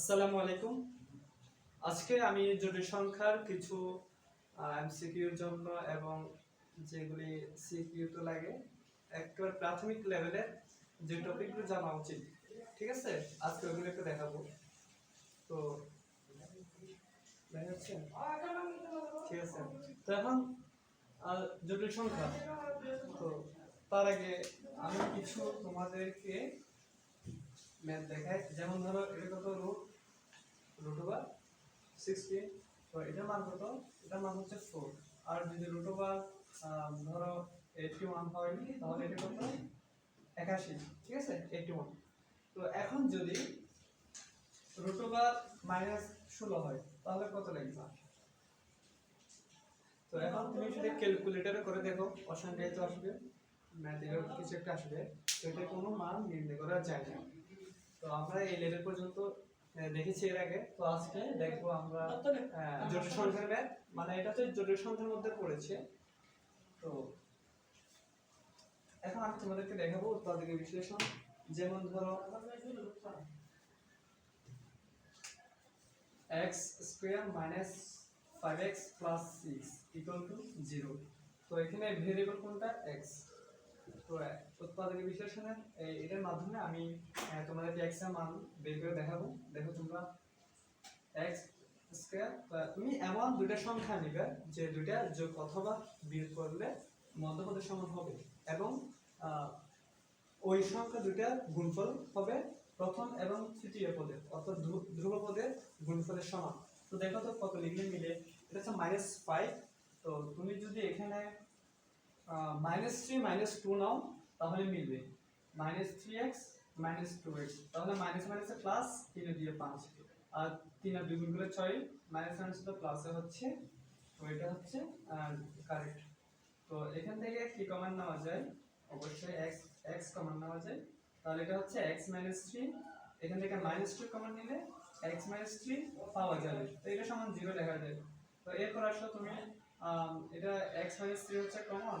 আসসালামু আলাইকুম। আজকে আমি জটিল সংখ্যার কিছু এমসিকিউর জন্য এবং যেগুলি সিকিউ তো লাগে একেবারে প্রাথমিক লেভেলে যে টপিকগুলো জানা উচিত, ঠিক আছে? আজকে ওগুলো একটু দেখাবো। তো ঠিক আছে। তো এখন জটিল সংখ্যা। তো, তার আগে আমি কিছু তোমাদেরকে ম্যাথ দেখায়। যেমন ধরো, এটা কত রুট রুট ওভার সিক্সটিন তো এটার মান কত? এটার মান হচ্ছে ফোর আর যদি রুট ওভার ধরো এইটটি ওয়ান হয় তাহলে এটা কত? একাশি। ঠিক আছে? এইটটি ওয়ান তো এখন যদি রুট ওভার মাইনাস ষোলো হয়, তাহলে কত লাগবে? তো এখন তুমি সেটা ক্যালকুলেটরে করে দেখো অসংখ্যায়িত আসবে। ম্যাথের কিছু একটা আসবে। তো এটা কোনো মান নির্ণয় করা যায় না। তো আমরা এই লেভেল পর্যন্ত দেখেছি এর আগে। তো আজকে দেখব আমরা জটিল সংখ্যার ম্যাথ। মানে এটা তো জটিল সংখ্যার মধ্যে পড়েছে। তো এখন আমি তোমাদেরকে দেখাবো উৎপাদকের বিশ্লেষণ। যেমন ধরো x square minus five x plus six equal to zero তো এখানে ভেরিয়েবল কোনটা? x তো আহ, উৎপাদকের বিশ্লেষণের এটার মাধ্যমে আমি তোমাদেরকে x এর মান বের করে দেখাবো। দেখো তোমরা x স্কয়ার তুমি এমন দুইটা সংখ্যা নিবে যে দুইটা যোগ অথবা বিয়োগ করলে মধ্যপদের সমান হবে এবং ওই সংখ্যা দুইটা গুণফল হবে প্রথম এবং তৃতীয় পদের অর্থাৎ ধ্রু- ধ্রুব পদের গুণফলের সমান। তো দেখো তো কত লিখলে মিলে এটা হচ্ছে মাইনাস ফাইভ তো তুমি যদি এখানে মাইনাস থ্রি মাইনাস টু নাও, তাহলে মিলবে। Minus three x minus two x তাহলে মাইনাস মাইনাসে প্লাস তিনে দিয়ে পাঁচ। আর তিন আর দুই করলে ছয় মাইনাস মাইনাস তো প্লাসে হচ্ছে এটা হচ্ছে কারেক্ট তো এখান থেকে কি কমান নেওয়া যায়? অবশ্যই এক্স এক্স কমান নেওয়া যায়। তাহলে এটা হচ্ছে এক্স মাইনাস থ্রি এখান থেকে মাইনাস টু কমান নিলে এক্স মাইনাস থ্রি পাওয়া যাবে। তো এটা সমান জিরো লেখা যায়। তো এরপর আসো তুমি এটা এক্স মাইনাস থ্রি হচ্ছে কমন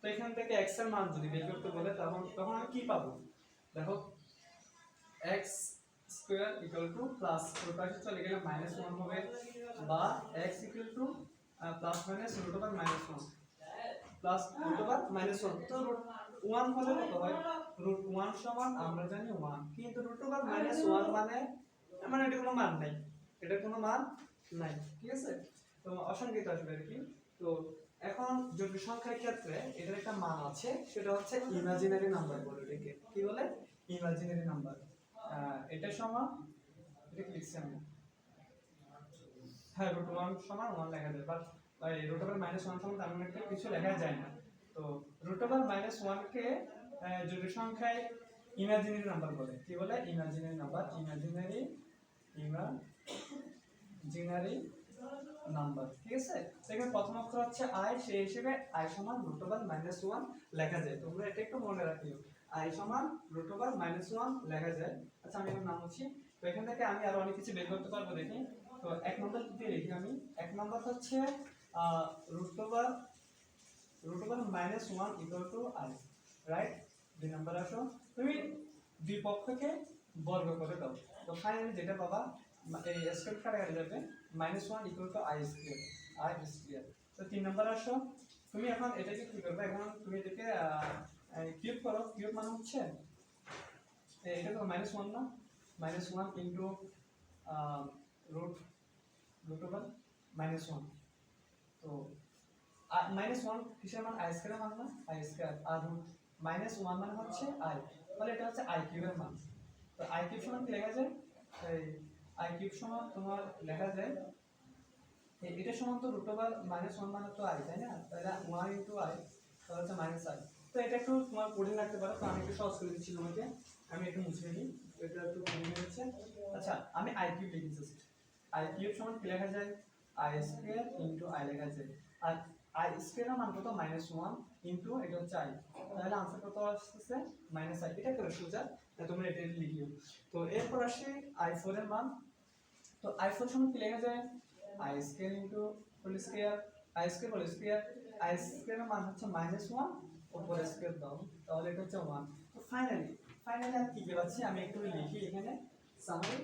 তো এখান থেকে এক্সের মান যদি বের করতে বলে, তখন তখন আমি কি পাবো? দেখো x square equal to plus ওর পাশে চলে গেলে মাইনাস ওয়ান হবে, বা x equal to plus minus root over minus one plus root over minus one তো রুট ওয়ান হলে কত হয়? রুট ওয়ান সমান, আমরা জানি ওয়ান কিন্তু রুট ওভার মাইনাস ওয়ান মানে মানে এটা কোনো মান নাই। এটা কোনো মান নাই, ঠিক আছে? তো অসংখ্যিত আসবে আর কি। তো এখন জটিল সংখ্যার ক্ষেত্রে এটার একটা মান আছে, সেটা হচ্ছে ইমাজিনারি নাম্বার বলে এটাকে কি বলে? ইমাজিনারি নাম্বার এটা সমান, এটা কি লিখছি আমি? হ্যাঁ রুট ওয়ান সমান ওয়ান লেখা যায় but root over minus one সমান তেমন একটা কিছু লেখা যায় না। তো রুট ওভার মাইনাস ওয়ানকে জটিল সংখ্যায় ইমাজিনারি নাম্বার বলে। কি বলে? Imaginary number imaginary imaginary number, ঠিক আছে? তো এখানে প্রথম অক্ষর হচ্ছে আই, সেই হিসেবে আই সমান রুট ওভার মাইনাস ওয়ান লেখা যায়। তোমরা এটা একটু মনে রাখিও। আই সমান রুট ওভার মাইনাস ওয়ান লেখা যায়। আচ্ছা আমি আমার নাম হচ্ছি। তো এখান থেকে আমি আরও অনেক কিছু বের করতে পারব দেখি। তো এক নম্বর দিয়ে লিখি আমি। এক নম্বর হচ্ছে root over root over minus one equal to I right দুই নম্বর আসো। তুমি দুই পক্ষকে বর্গ করে দাও। তো ফাইনালি যেটা পাবা এই স্কোয়ার কাটা যাবে minus one equal to I square I square তো তিন নম্বর আসো, তুমি এখন এটাকে কি করবে? এখন তুমি এটাকে কিউব করো। কিউব মানে হচ্ছে এটা তো মাইনাস ওয়ান না? Minus one into root root over minus one তো মাইনাস ওয়ান কিসের মান? আই স্কোয়ারের মান না? আই স্কোয়ার আর রুট মাইনাস ওয়ান মানে হচ্ছে আই তাহলে এটা হচ্ছে আই কিউবের মান। তো আই কিউব সমান কি লেখা যায়? আই কিউব সমান তোমার লেখা যায়। এটা সমান তো রুট ওভার মাইনাস ওয়ান মানে তো আই তাই না? তাহলে ওয়ান ইন্টু আই তাহলে হচ্ছে মাইনাস আই তো এটা একটু তোমার পড়ে রাখতে পারো, তো আমি একটু সহজ করে দিচ্ছি তোমাকে। আমি একটু মুছে দিই এটা একটু ভেঙে গেছে আচ্ছা আমি আই কিউব লিখি জাস্ট আই কিউব সমান কি লেখা যায়? আই স্কোয়ার ইন্টু আই লেখা যায়। আর আই স্কোয়ারের মান কত? মাইনাস ওয়ান ইন্টু এটা হচ্ছে আই তাহলে আনসার কত আসতেছে? মাইনাস আই এটা করে সোজা তোমরা এটা লিখিও। তো এরপর আসি আই ফোর এর মান। তো আই ফোর সমান কি লেখা যায়? I square into whole square I square whole square I স্কোয়ারের মান হচ্ছে মাইনাস ওয়ান উপর স্কোয়ার দাও। তাহলে এটা হচ্ছে ওয়ান তো ফাইনালি ফাইনালি আর কি কি পাচ্ছি আমি একটু লিখি এখানে। সামারি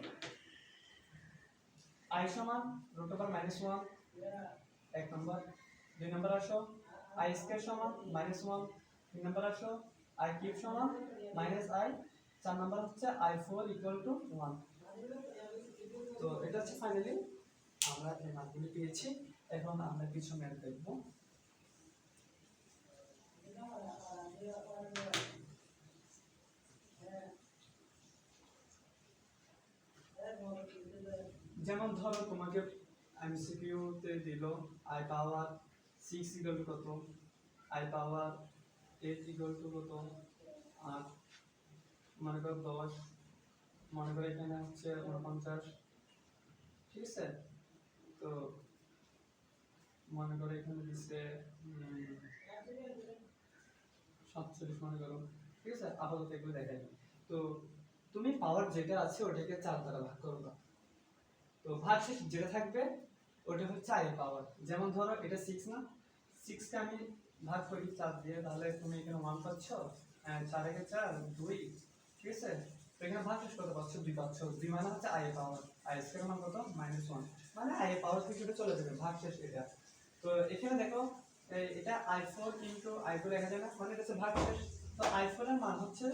আই সমান রুট ওভার মাইনাস ওয়ান এক নম্বর দুই নম্বর আসো। আই স্কোয়ার সমান মাইনাস ওয়ান তিন নম্বর আসো। আই কিউব সমান মাইনাস আই চার নম্বর হচ্ছে I four equal to one তো এটা হচ্ছে ফাইনালি আমরা এই মানগুলি পেয়েছি। এখন আমরা কিছু ম্যাথ দেখব। যেমন ধরো তোমাকে এমসিকিউ তে দিল I power six equal to কত? I power eight equal to কত? আর মনে করো দশ। মনে করো এখানে হচ্ছে উনপঞ্চাশ ঠিক আছে? তো মনে করো এখানে দিচ্ছে সাতচল্লিশ মনে করো। ঠিক আছে? আপাতত এগুলো দেখাই। তো তুমি পাওয়ার যেটা আছে ওটাকে চার দ্বারা ভাগ করবা। তো ভাগ শেষ যেটা থাকবে, ওটা হচ্ছে আই পাওয়ার যেমন ধরো, এটা সিক্স না? সিক্সকে আমি ভাগ করি চার দিয়ে, তাহলে তুমি এখানে ওয়ান পাচ্ছ চার একে চার, দুই, ঠিক আছে? এখানে ভাগ শেষ কত পাচ্ছ? দুই পাচ্ছ। দুই মানে হচ্ছে আই এ পাওয়ার আই স্কোয়ার মান কত? মাইনাস ওয়ান মানে আই এ পাওয়ার থেকে চলে যাবে, ভাগ শেষ এটা। তো এখানে দেখো এটা I four into I four লেখা যায় না? মানে এটা হচ্ছে তো আই ফোর এর মান হচ্ছে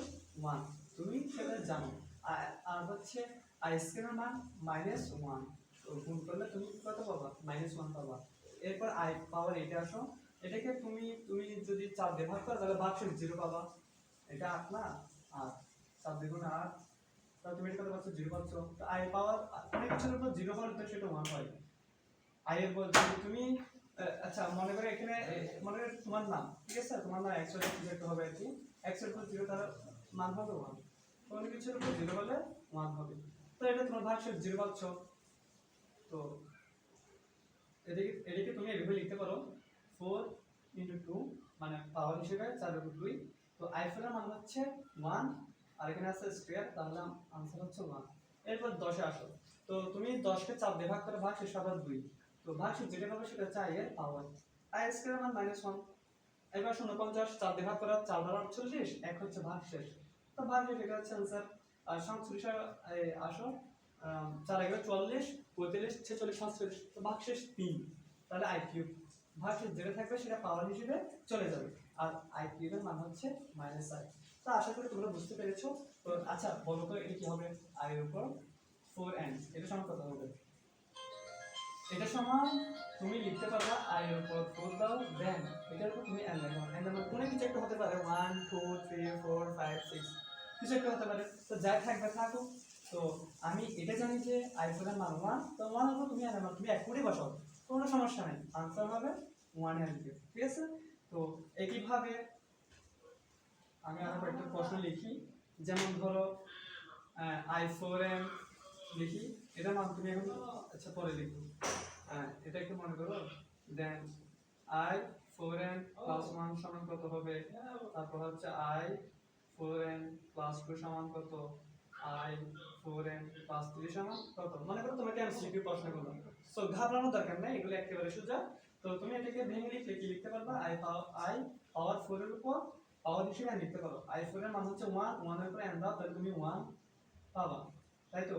ওয়ান তুমি সেটা জানো। আর- আর হচ্ছে আই স্কোয়ার মান মাইনাস ওয়ান গুণ করলে তুমি কত পাবা? মাইনাস ওয়ান পাবা। এরপর আই পাওয়ার এটা আসো। এটাকে তুমি তুমি যদি চার দিয়ে ভাগ করো, তাহলে ভাগশেষ জিরো পাবা। এটা আট না? আট চার দ্বিগুণ আট তাহলে তুমি এটা কত পাচ্ছ জিরো পাচ্ছ তো আই পাওয়ার অনেক কিছুর উপর জিরো হলে সেটা ওয়ান হয়। আই এর তুমি আচ্ছা মনে করো এখানে মনে করো তোমার নাম, ঠিক আছে? তোমার নাম একশো একটা হবে আর কি। একশোর উপর জিরো তার মান হবে ওয়ান কোনো কিছুর উপর জিরো হলে ওয়ান হবে। তো এটা তোমার ভাগশেষ, জিরো পাচ্ছ তো এদিকে এদিকে তুমি এভাবে লিখতে পারো। ফোর ইন্টু টু মানে পাওয়ার হিসেবে চার উপর দুই। তো আইফোনের মান হচ্ছে ওয়ান আর এখানে আছে স্কোয়ার তাহলে আনসার হচ্ছে ওয়ান এরপর দশে আসো। তো তুমি দশকে চার দিয়ে ভাগ করে ভাগ শেষ আবার দুই। তো ভাগ শেষ যেটা পাবে সেটা আই এর পাওয়ার আই স্কোয়ার মান মাইনাস ওয়ান এবার শূন্য পঞ্চাশ, চার দিয়ে ভাগ করা চার বার আটচল্লিশ, এক হচ্ছে ভাগ শেষ। তো ভাগ শেষ এটা হচ্ছে আনসার আর সাতচল্লিশ আসো। চার এগারো চুয়াল্লিশ পঁয়তাল্লিশ ছেচল্লিশ, সাতচল্লিশ, তো ভাগ শেষ তিন। তাহলে আই কিউব ভাগ শেষ যেটা থাকবে সেটা পাওয়ার হিসেবে চলে যাবে। আর আই কিউবের মান হচ্ছে মাইনাস আই তো আশা করি তোমরা বুঝতে পেরেছ। তো আচ্ছা বলো তো, এটা কি হবে? আই এর উপর ফোর এন এটা সমান কত হবে? এটা সমান তুমি লিখতে পারবা আই এর উপর ফোর দাও দেন এটার উপর তুমি এন লেখো। এন মানে কোনো কিছু একটা হতে পারে? One two three four five six কিছু একটা হতে পারে। তো যাই থাকবে থাকুক তো আমি এটা জানি যে আইফোনের মান ওয়ান তো ওয়ান হলো তুমি এন মান তুমি এক কোটি বসাও, কোনো সমস্যা নেই। আনসার হবে ওয়ান এন ঠিক আছে? তো একইভাবে আমি আরও কয়েকটা প্রশ্ন লিখি। যেমন ধরো আই ফোর এম লিখি। এটা মান তুমি এখন আচ্ছা পরে লিখো। আহ, এটা একটু মনে করো। Then I four N plus one সমান কত হবে? তারপর হচ্ছে I four N plus two সমান কত? I four N plus three সমান কত? মনে করো তোমাকে এমসিকিউ প্রশ্ন করলাম। সো ঘাবড়ানোর দরকার নেই এগুলো একেবারে সোজা। তো তুমি এটাকে ভেঙে লিখলে কি লিখতে পারবা? I power I power four এর উপর পাওয়ার হিসেবে লিখতে পারো। আই এর মান হচ্ছে ওয়ান ওয়ানের উপরে এন দাও, তাহলে তুমি ওয়ান পাবা। তাই তো?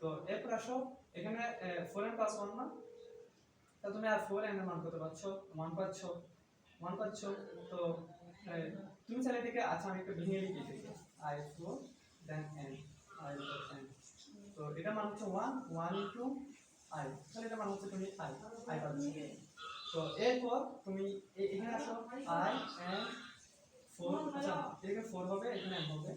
তো এরপর আসো, এখানে ফোর এন প্লাস ওয়ান না? তা তুমি আর ফোর এন এর মান করতে পারছ ওয়ান পাচ্ছ। ওয়ান পাচ্ছ। তো তুমি চাইলে এটাকে আচ্ছা আমি একটু ভেঙে লিখি এটাকে I four then N I N তো এটা মান হচ্ছে ওয়ান ওয়ান ইন্টু আই তাহলে এটা মান হচ্ছে তুমি আই আই পাচ্ছ। তো এরপর তুমি এখানে আসো আই এন ফোর আচ্ছা ফোর হবে এখানে এন হবে।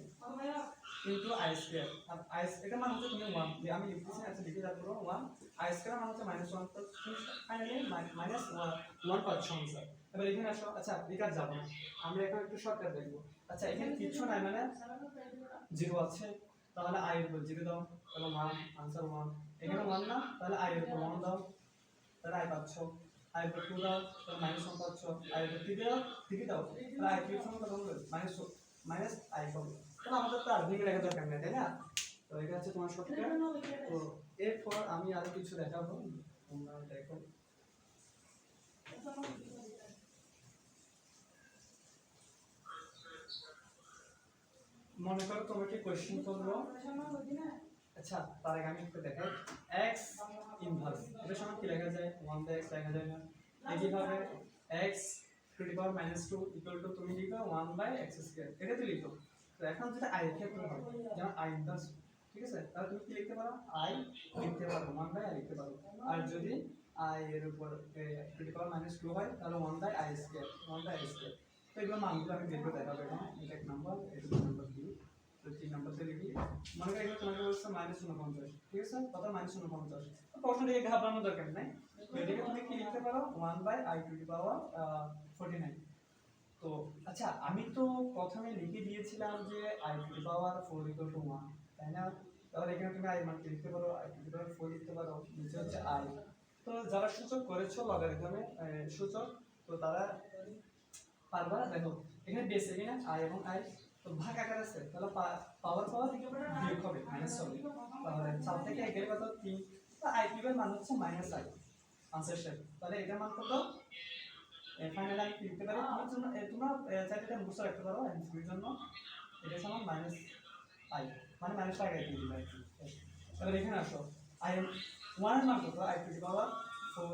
ইন্টু আই স্কোয়ার আর আই এটা মানে হচ্ছে তুমি ওয়ান আমি লিখতেছি আচ্ছা লিখে তারপর ওয়ান আই স্কোয়ার মানে হচ্ছে minus one finally minus one one পাচ্ছ আনসার এবার এখানে আসো। আচ্ছা এখানে যাব আমরা এখন একটু শর্টকাট দেখব। আচ্ছা এখানে কিচ্ছু নাই মানে জিরো আছে। তাহলে আই এর উপর জিরো দাও। তাহলে ওয়ান আনসার ওয়ান এখানে ওয়ান না তাহলে আই এর উপর ওয়ান দাও। তাহলে আই পাচ্ছ। আই উপর টু দাও তাহলে মাইনাস ওয়ান পাচ্ছ আই উপর থ্রি দাও থ্রি দাও তাহলে আই কিউব সমান কত হবে মাইনাস মাইনাস আই পাবো তাহলে আমাদের তো আর ভেঙে লেখা দরকার নেই তাই না তো এটা হচ্ছে তোমার সত্যিকার তো এরপর আমি আর কিছু দেখাবো তোমরা দেখো মনে করো তোমাকে কোশ্চেন করব আচ্ছা তার আগে আমি একটু দেখাই। X ইনভার্স এটা সময় কি লেখা যায়? 1 বাই x লেখা যায় না। একইভাবে x to the power minus two equal to তুমি লিখো 1 বাই x স্কয়ার এটা তো লিখো। তো এখন যেটা i এর ক্ষেত্রে হবে যেমন i ইনভার্স ঠিক আছে? তাহলে তুমি কি লিখতে পারো? I লিখতে পারো। 1 বাই i লিখতে পারো। আর যদি i এর উপর to the power minus two হয়, তাহলে 1 by i square 1 by i square তো এগুলো মানগুলো আমি বের করে দেখাবো এখানে। এটা নাম্বার এটা নাম্বার দিই তো মনে এখানে ঠিক আছে? দরকার নেই। তুমি কি লিখতে পারো? One by I power forty nine তো আচ্ছা আমি তো প্রথমে লিখে দিয়েছিলাম যে I to power four equal to one তাই না? তাহলে এখানে তুমি আই মান লিখতে পারো আই টু পাওয়ার ফোর লিখতে পারো, নিচে হচ্ছে আই তো যারা সূচক করেছ লগারিদমে সূচক, তো তারা পারবা দেখো, এখানে বেস এখানে আই এবং আই তো ভাগ আকার আছে, তাহলে পাওয়ার পাওয়ার বিয়োগ হবে মাইনাস হবে। তাহলে চার থেকে একের কত? তিন। তো আই কিউবের মান হচ্ছে মাইনাস আই আনসার শেপ তাহলে এটা মান কত? ফাইনাল আমি লিখতে পারি। তোমার জন্য তোমরা চাইলে এটা মুছে রাখতে পারো। এমসিকিউর জন্য এটা সমান মাইনাস আই মানে মাইনাস আই আই দিবে তাহলে এখানে আসো। আই এম ওয়ান মান কত? I to the power four.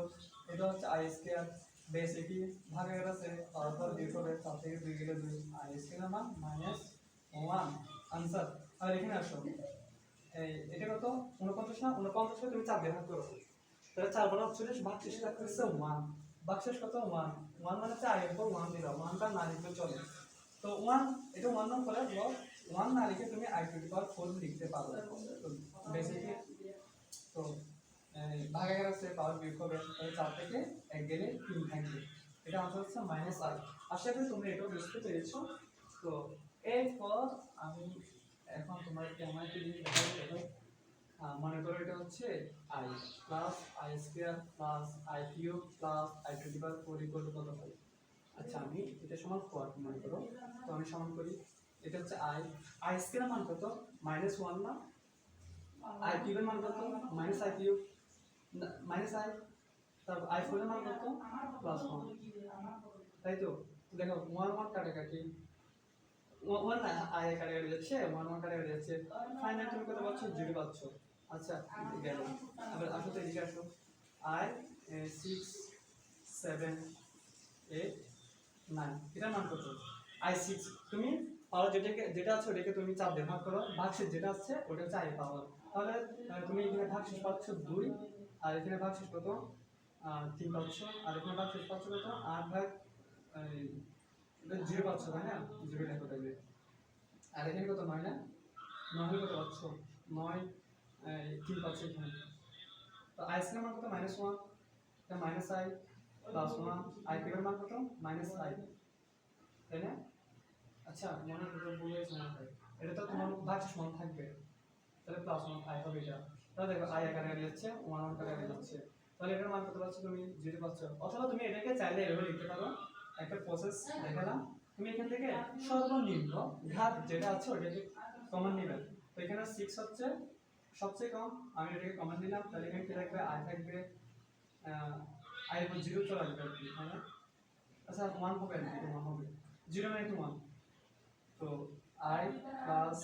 এটা হচ্ছে আই স্কয়ার বেস কি ভাগে গেছে আছে পর বিয়োগ হবে চার থেকে দুই গেলে দুই। আই স্কয়ার মান মাইনাস ওয়ান আনসার আর এখানে আসো। এই, এটা কত? উনপঞ্চাশ না? উনপঞ্চাশকে তুমি চার দিয়ে করো। তাহলে চার বড় চল্লিশ ভাগ শেষ লাগতেছে ওয়ান ভাগ কত? ওয়ান ওয়ান মানে হচ্ছে আই এর পর ওয়ান দিলাম ওয়ানটা না লিখলে চলে। তো ওয়ান এটা ওয়ান নাম করে লস ওয়ান না লিখে তুমি আই টু পাওয়ার ফোর লিখতে পারো। তো বেসিক্যালি তো এই, ভাগে গেছে পাওয়ার বিয়োগ হবে তাহলে চার থেকে এক গেলে তিন থাকবে। এটা আনসার হচ্ছে মাইনাস আই আশা করি তোমরা এটাও বুঝতে পেরেছ। তো এরপর আমি এখন তোমাদেরকে আমার একটা জিনিস দেখো মনে করো এটা হচ্ছে I plus I square plus I cube plus I to power four equal to কত হয় আচ্ছা আমি এটা সমান ফোর মনে করো। তো আমি সমান করি এটা হচ্ছে আই আই স্কোয়ার মান কত? মাইনাস ওয়ান না? আই কিউবের মান কত? Minus I cube minus I তারপর আই ফোরের মান কত? প্লাস ওয়ান তাই তো? দেখো ওয়ান ওয়ান কাটে কাটি। ওয়ান আই কাটে কাটে যাচ্ছে ওয়ান ওয়ান কাটে কাটে যাচ্ছে। ফাইনাল তুমি কত পাচ্ছ? জিরো পাচ্ছ। আচ্ছা গেল। আবার আসো তো এদিকে আসো। I six seven eight nine এটার মান কত? আই সিক্স তুমি পাওয়ার যেটাকে, যেটা আছে ওটাকে তুমি চাপ দিয়ে ভাগ করো। ভাগশেষ যেটা আছে ওটা হচ্ছে আই পাওয়ার তাহলে তুমি এখানে ভাগশেষ পাচ্ছ দুই। আর এখানে ভাগশেষ কত? তিন পাচ্ছ আর এখানে ভাগশেষ পাচ্ছ কত? আট ভাগ জিরো পাচ্ছ, তাই না? জিরো লেখো তাইলে। আর এখানে কত? নয় না? নয় কত পাচ্ছ? নয় তিন পাচ্ছ এখানে। তো আই স্কোয়ার মান কত? Minus one minus I plus one I কিউবের মান কত? মাইনাস আই তাই না? আচ্ছা মনে বলেছে এটা তো তোমার ভাগ সমান থাকবে। তাহলে প্লাস ওয়ান আই হবে এটা। তাহলে দেখো আই আকারে হয়ে যাচ্ছে ওয়ান ওয়ান আকারে হয়ে যাচ্ছে তাহলে এটার মান কত পাচ্ছ তুমি? জিরো পাচ্ছ। অথবা তুমি এটাকে চাইলে এভাবে লিখতে পারো। একটা প্রসেস দেখালাম। তুমি এখান থেকে সর্বনিম্ন ঘাত যেটা আছে ওটাকে কমন নেবে। তো এখানে সিক্স হচ্ছে, সবচেয়ে কম। আমি এটাকে কমন নিলাম, তাহলে এখানে কি থাকবে? আই থাকবে আই এর জিরো চলে আসবে তাই আচ্ছা ওয়ান হবে না এটা ওয়ান হবে। জিরো মানে টু ওয়ান তো I plus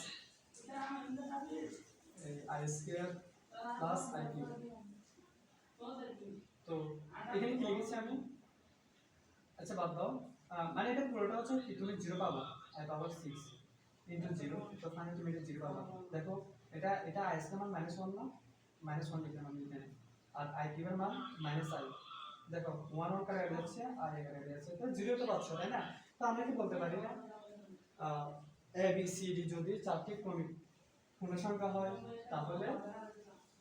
I square plus I cube তো এখানে কি লিখেছি আমি? আচ্ছা বাদ দাও। মানে এটা পুরোটা হচ্ছে তুমি জিরো পাবা। I power six into zero তো ফাইনাল তুমি এটা জিরো পাবা। দেখো, এটা এটা আই স্কোয়ার মান মাইনাস ওয়ান না? মাইনাস ওয়ান লিখলাম আমি এখানে। আর আই কিউবের মান? মাইনাস আই দেখো ওয়ান ওয়ান কারে যাচ্ছে আর এ কারে যাচ্ছে তো জিরো তো পাচ্ছ, তাই না? তো আমরা কি বলতে পারি না? এ বি সি ডি যদি চারটি ক্রমিক পূর্ণ সংখ্যা হয়, তাহলে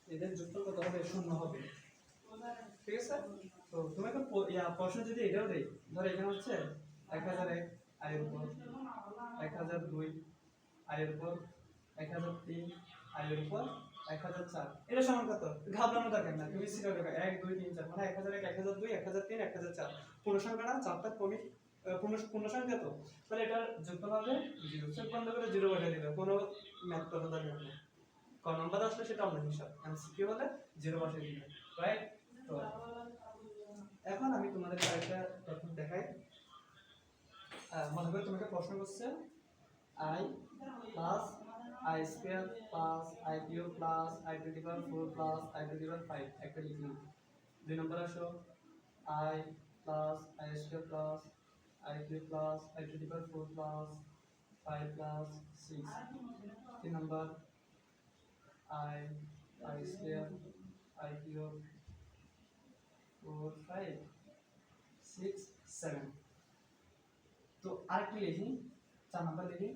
এদের যুক্ত কত হবে শূন্য হবে। ঠিক আছে? তো তোমাকে প্রশ্ন যদি এটাও দেই ধর এখানে হচ্ছে এক হাজার এক আয়ের উপর এক হাজার দুই আয়ের উপর এক হাজার তিন আয়ের উপর এক হাজার চার। এটা সমান কত? ঘাবড়ানো দরকার না তুমি সিরিয়াল রেখো এক দুই তিন চার মানে এক হাজার এক এক হাজার দুই এক হাজার তিন এক হাজার চার। পূর্ণ সংখ্যা না চারটা কমি আহ, পূর্ণ পূর্ণ সংখ্যা তো। তাহলে এটার যোগফল হবে জিরো। চোখ বন্ধ করে জিরো বসে দিবে। কোনো ম্যাথ করা দরকার নেই ক নম্বর আসলে সেটা অন্য হিসাব, এমসিকিউ হলে জিরো বসে দিবে রাইট তো এখন আমি তোমাদের আরেকটা প্রথম দেখাই। মনে করে তোমাকে প্রশ্ন করছে I plus I square plus I cube plus I to the power four plus I to the power five একটা লিখলাম দুই নম্বর আসো I plus I square plus I cube plus I to the power four plus five plus six তিন নম্বর I I square I cube four, five, six, seven. তো আরেকটি লিখি, চার নাম্বার লিখি।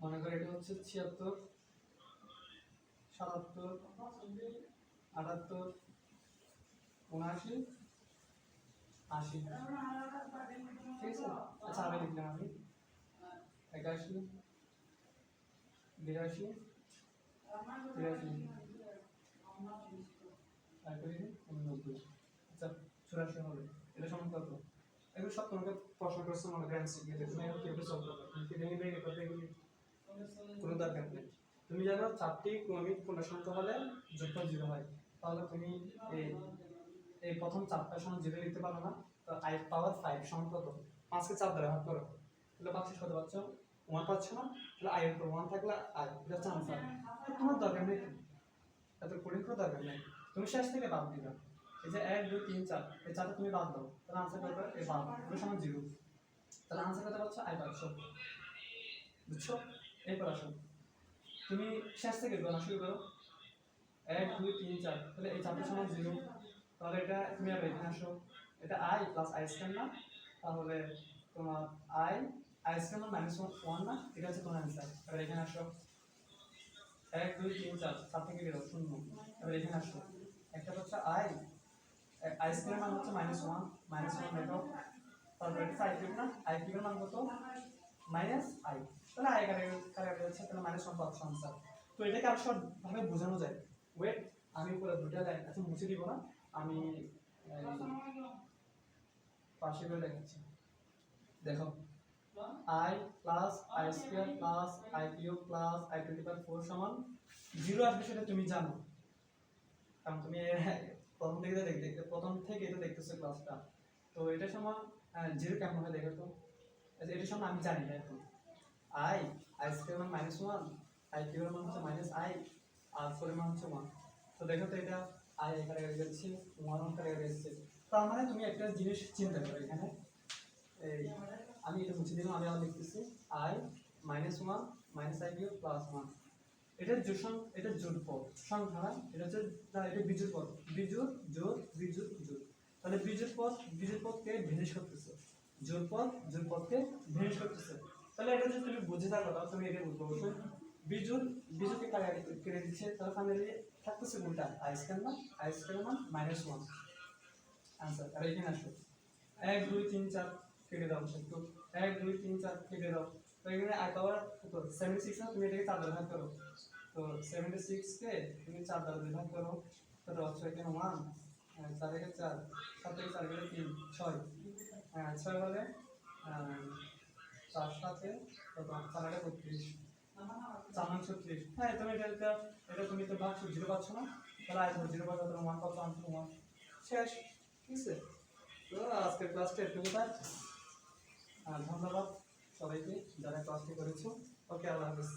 মনে করে এটা হচ্ছে ছিয়াত্তর, সাতাত্তর, আটাত্তর, উনআশি, আশি। ঠিক আছে? আচ্ছা আমি লিখলাম আমি। একাশি, বিরাশি সব তুমি এখন কীভাবে সলভ করবে তুমি কি ভেঙে ভেঙে তুমি জানো চারটি ক্রমিক পূর্ণ সংখ্যা হলে যোগফল জিরো হয় তাহলে তুমি এই এই প্রথম চারটার সমান জিরো লিখতে পারো না, তো পাওয়ার ফাইভ সমান কত? পাঁচকে চার দ্বারা ভাগ করো। তাহলে পাঁচকে কত পাচ্ছ ওয়ান পাচ্ছে না? তাহলে আই এর ওয়ান থাকলে আই এটা হচ্ছে আনসার তোমার দরকার নেই এত কঠিন কোনো দরকার নেই। তুমি শেষ থেকে বাদ দিবা। এই যে এক, দুই, তিন, চার, এই চারটা তুমি বাদ দাও। তাহলে আনসার কত এই বাদ। এগুলো সমান জিরো তাহলে আনসার কত পাচ্ছ আই পাচ্ছ বুঝছ? এরপর আসো। তুমি শেষ থেকে গণনা শুরু করো। এক, দুই, তিন, চার। তাহলে এই চারটা সমান জিরো তাহলে এটা তুমি আবার এখানে আসো। এটা আই প্লাস আই স্কোয়ার না। তাহলে তোমার i i square minus one না? এটা হচ্ছে তোমার অ্যান্সার এবার এখানে আসো। এক, দুই, তিন, চার চার থেকে বেরো, শূন্য। এবার এখানে আসো। একটা হচ্ছে আই আই স্কোয়ার মান হচ্ছে মাইনাস ওয়ান মাইনাস ওয়ান দেখো। তারপরে এটা আই কিউব না? আই কিউবের মান কত? মাইনাস আই তাহলে আই কারে কারে হচ্ছে তাহলে মাইনাস ওয়ান পাচ্ছ আনসার তো এটাকে আর সব ভাবে বোঝানো যায়। ওয়েট আমি পুরো দুটা লাইন আচ্ছা মুছে দিব না। আমি পাশে করে দেখাচ্ছি। দেখো। I plus i square plus i cube plus i twenty power four সমান জিরো আসবে সেটা তুমি জানো। কারণ তুমি প্রথম থেকে তো দেখতে দেখতে প্রথম থেকে এটা দেখতেছো ক্লাসটা তো এটা সমান জিরো কেমন হয় দেখো তো? আচ্ছা এটা সমান আমি জানি না এখন। আই আই স্কোয়ার মান মাইনাস ওয়ান আই কিউবের মান হচ্ছে মাইনাস আই আর ফোরের মান হচ্ছে ওয়ান তো দেখো তো এটা আই এখানে হয়ে যাচ্ছে ওয়ান ওয়ান কারে যাচ্ছে। তার মানে তুমি একটা জিনিস চিন্তা করো এখানে। এই আমি এটা মুছে দিলাম, আমি আবার লিখতেছি i minus one minus i cube plus one এটা যোগ এটা জোট পদ। সংখ্যা, এটা হচ্ছে এটা বিজুর পদ। বিজুর জোর বিজুর জোর তাহলে বিজুর পদ বিজুর পদকে ভেনিশ করতেছে। জোর পদ জোর পদকে ভেনিশ করতেছে। তাহলে এটা যদি তুমি বুঝে থাকো, তাহলে তুমি এটা বুঝতে পারছ বিজুর বিজুকে কেটে দিচ্ছে? তাহলে ফাইনালি থাকতেছে কোনটা? আই স্কয়ার না আই স্কয়ার মান মাইনাস ওয়ান আনসার আর এখানে আসো। এক, দুই, তিন, চার। কেটে দাও একটু। এক, দুই, তিন, চার, কেটে দাও। তো এখানে পাওয়ার কত সেভেন্টি সিক্স তুমি এটাকে চার দ্বারা ভাগ করো। তো সেভেন্টি সিক্সকে তুমি চার দ্বারা ভাগ করো। কত হচ্ছে এখানে ওয়ান চার একে চার, সাত থেকে চার গেলে তিন, ছয়। হ্যাঁ ছয় হলে চার সাথে কত চার আগে বত্রিশ চার নং ছত্রিশ। হ্যাঁ তুমি এটা এটা এটা তুমি তো ভাগছো জিরো পাচ্ছ না? তাহলে আয় জিরো পাচ্ছ তোমার ওয়ান পাচ্ছ ওয়ান ওয়ান শেষ। ঠিক আছে? তো আজকের ক্লাসটা একটু কোথায় ধন্যবাদ সবাইকে যারা ক্লাসটি করেছ। ওকে আল্লাহ হাফিজ।